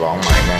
wrong man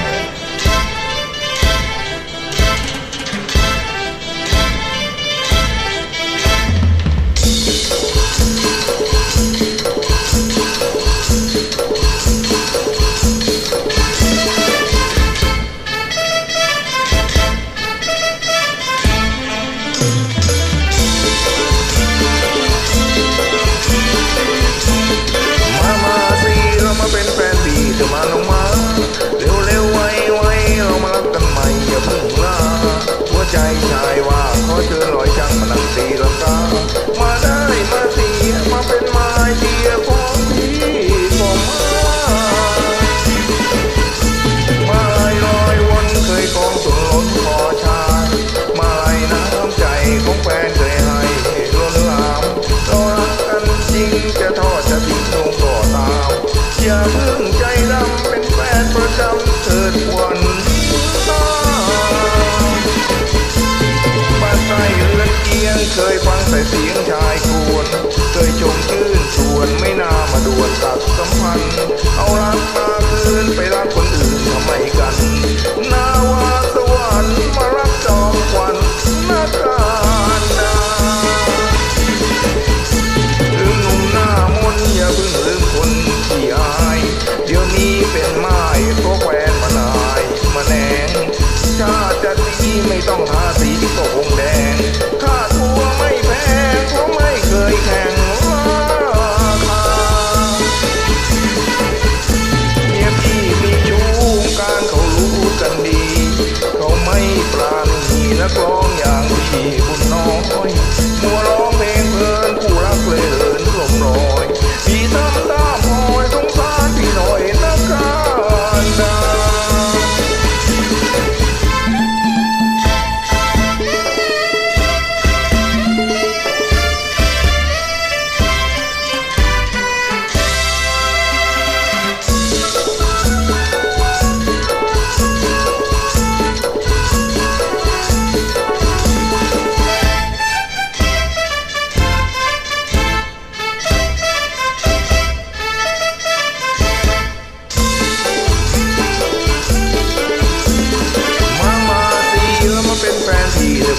ทอดจะทิ้ตรงก่อตาวอย่าเพิ่งใจดำเป็นแฟนประจำเถิดวันตาบ้านใต้เรือนเกียงเคยฟังสาเสีย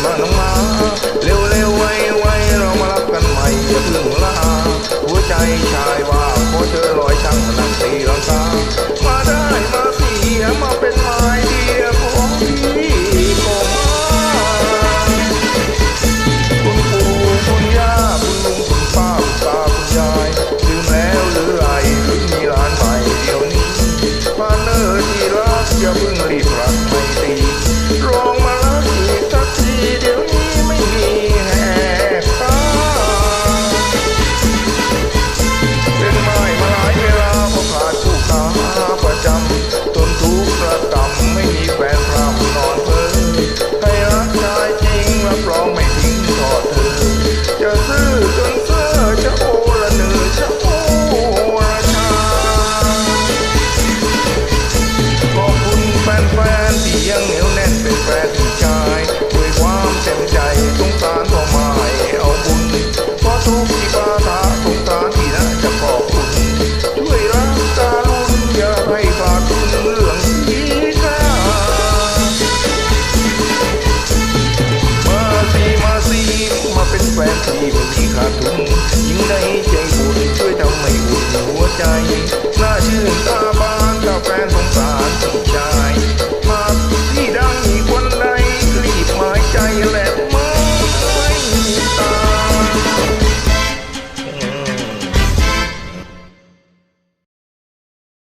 no แฟนสนิทที่ขาดทุนยิ่งได้ใจบุญช่วยทำให้หัวใจน่าชื่น